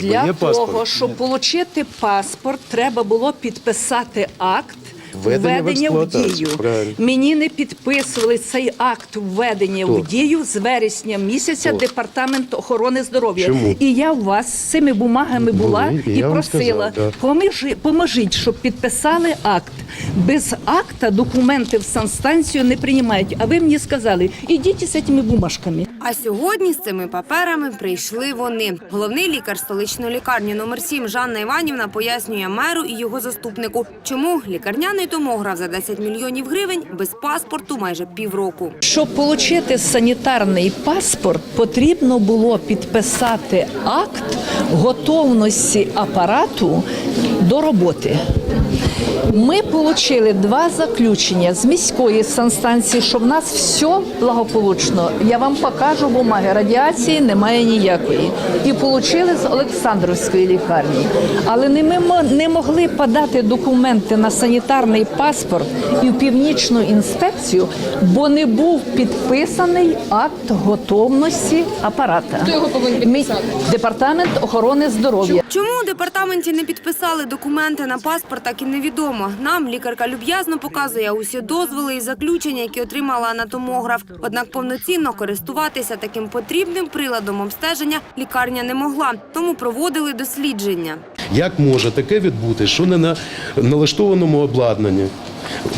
Для Є того, паспорт? щоб отримати паспорт, треба було підписати акт. Введення в Введення в дію. правильно. Мені не підписували цей акт введення Хто? в дію з вересня місяця Хто? департамент охорони здоров'я. Чому? І я у вас з цими бумагами Були, була і і, просила сказав, да. поможи- поможіть, щоб підписали акт. Без акта документи в санстанцію не приймають. А ви мені сказали, ідіть з цими бумажками. А сьогодні з цими паперами прийшли вони. Головний лікар столичної лікарні номер 7 Жанна Іванівна пояснює меру і його заступнику, чому лікарняний томограф за 10 мільйонів гривень без паспорту майже півроку. Щоб отримати санітарний паспорт, потрібно було підписати акт готовності апарату до роботи. Ми отримали два заключення з міської санстанції, що в нас все благополучно. Я вам покажу бумаги. Радіації немає ніякої. І отримали з Олександровської лікарні. Але не ми не могли подати документи на санітарний паспорт і в північну інспекцію, бо не був підписаний акт готовності апарата. Хто його повинен підписати? Департамент охорони здоров'я. Чому у департаменті не підписали документи на паспорт, так і невідомо. Нам лікарка люб'язно показує усі дозволи і заключення, які отримала на томограф. Однак повноцінно користуватися таким потрібним приладом обстеження лікарня не могла, тому проводили дослідження. Як може таке відбути, що не на налаштованому обладнанні?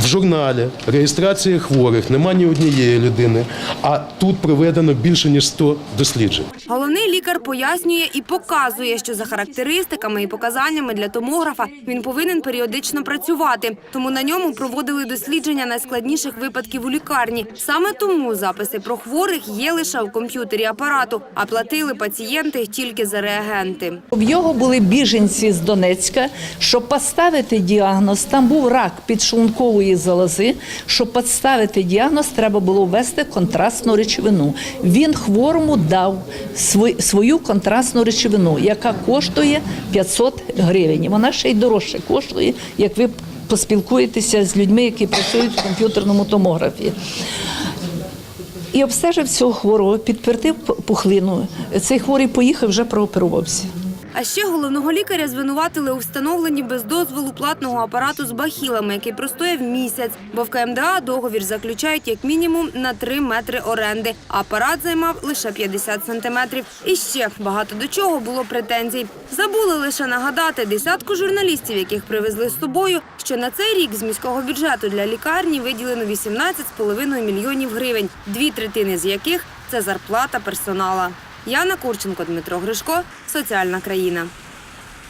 В журналі реєстрації хворих нема ні однієї людини, а тут проведено більше ніж 100 досліджень. Головний лікар пояснює і показує, що за характеристиками і показаннями для томографа він повинен періодично працювати. Тому на ньому проводили дослідження найскладніших випадків у лікарні. Саме тому записи про хворих є лише в комп'ютері апарату, а платили пацієнти тільки за реагенти. В його були біженці з Донецька, щоб поставити діагноз. Там був рак підшлункової залози. Щоб поставити діагноз, треба було ввести контрастну речовину. Він хворому дав свою контрастну речовину, яка коштує 500 гривень. Вона ще й дорожче коштує, як ви поспілкуєтеся з людьми, які працюють в комп'ютерному томографі. І обстежив цього хворого, підтвердив пухлину. Цей хворий поїхав, вже прооперувався. А ще головного лікаря звинуватили у встановленні без дозволу платного апарату з бахілами, який простояв місяць, бо в КМДА договір заключають як мінімум на 3 метри оренди. А апарат займав лише 50 сантиметрів. І ще багато до чого було претензій. Забули лише нагадати десятку журналістів, яких привезли з собою, що на цей рік з міського бюджету для лікарні виділено 18,5 мільйонів гривень, дві третини з яких це зарплата персонала. Яна Курченко, Дмитро Гришко, Соціальна країна.